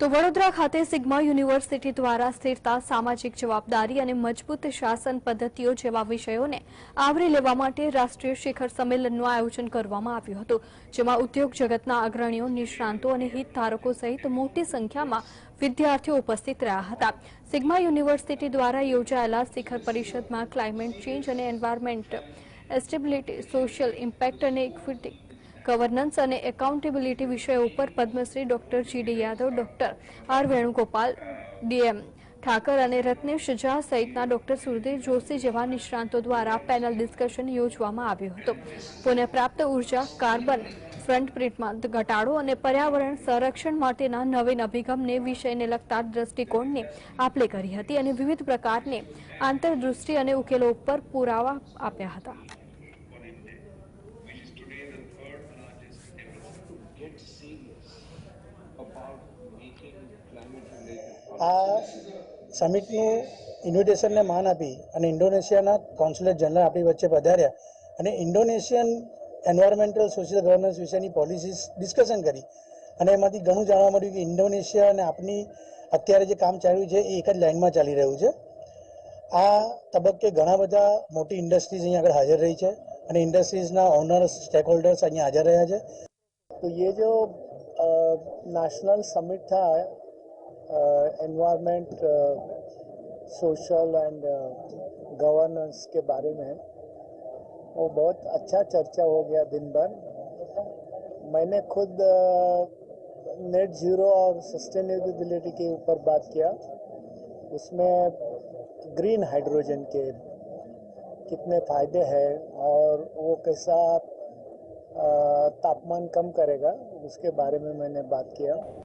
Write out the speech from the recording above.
તો વડોદરા ખાતે sigma university દ્વારા સ્થિરતા, સામાજિક જવાબદારી અને મજબૂત શાસન પદ્ધતિઓ જેવા વિષયોને આવરી લેવા માટે રાષ્ટ્રીય શિખર સંમેલનનું આયોજન કરવામાં આવ્યું હતું, જેમાં ઉદ્યોગ જગતના અગ્રણીઓ, નિષ્ણાંતો અને હિતધારકો સહિત મોટી સંખ્યામાં વિદ્યાર્થીઓ ઉપસ્થિત રહ્યા હતા. સિગ્મા યુનિવર્સિટી દ્વારા યોજાયેલા શિખર પરિષદમાં ક્લાઇમેટ ચેન્જ અને એન્વાયરમેન્ટ એસ્ટેબિલિટી સોશિયલ ઇમ્પેક્ટ અને ઇક્વિટી ગવર્નન્સ અને એકાઉન્ટેબિલિટી વિષયો ઉપર Padmashri doctor GD Yadav, doctor R Venugopal DM Thakar અને રત્નેશ ઝા સહિતના ડોક્ટર સુરદેવ જોશી જેવા નિષ્ણાંતો દ્વારા પેનલ ડિસ્કશન યોજવામાં આવ્યું હતું. પુનઃપ્રાપ્ત ઊર્જા કાર્બન ફ્રન્ટ પ્રિન્ટમાં ઘટાડો અને પર્યાવરણ સંરક્ષણ માટેના નવીન અભિગમને વિષયને લગતા દ્રષ્ટિકોણની આપલે કરી હતી અને વિવિધ પ્રકારની આંતરદૃષ્ટિ અને ઉકેલો ઉપર પુરાવા આપ્યા હતા. આ સમિટનું ઇન્વિટેશનને માન આપી અને ઇન્ડોનેશિયાના કોન્સ્યુલેટ જનરલ આપણી વચ્ચે પધાર્યા અને ઇન્ડોનેશિયન એન્વાયરમેન્ટલ સોશિયલ ગવર્નન્સ વિશેની પોલિસીસ ડિસ્કશન કરી. અને એમાંથી ઘણું જાણવા મળ્યું કે ઇન્ડોનેશિયા અને આપણી અત્યારે જે કામ ચાલ્યું છે એ એક જ લાઇનમાં ચાલી રહ્યું છે. આ તબક્કે ઘણા બધા મોટી ઇન્ડસ્ટ્રીઝ અહીંયા આગળ હાજર રહી છે અને ઇન્ડસ્ટ્રીઝના ઓનર્સ સ્ટેક હોલ્ડર્સ અહીંયા હાજર રહ્યા છે. તો એ જો नेशनल समिट था एनवायरनमेंट सोशल एंड गवर्नेंस के बारे में वो बहुत अच्छा चर्चा हो गया दिन भर मैंने खुद नेट ज़ीरो और सस्टेनेबिलिटी के ऊपर बात किया उसमें ग्रीन हाइड्रोजन के कितने फ़ायदे हैं और वो कैसा तापमान कम करेगा उसके बारे में मैंने बात किया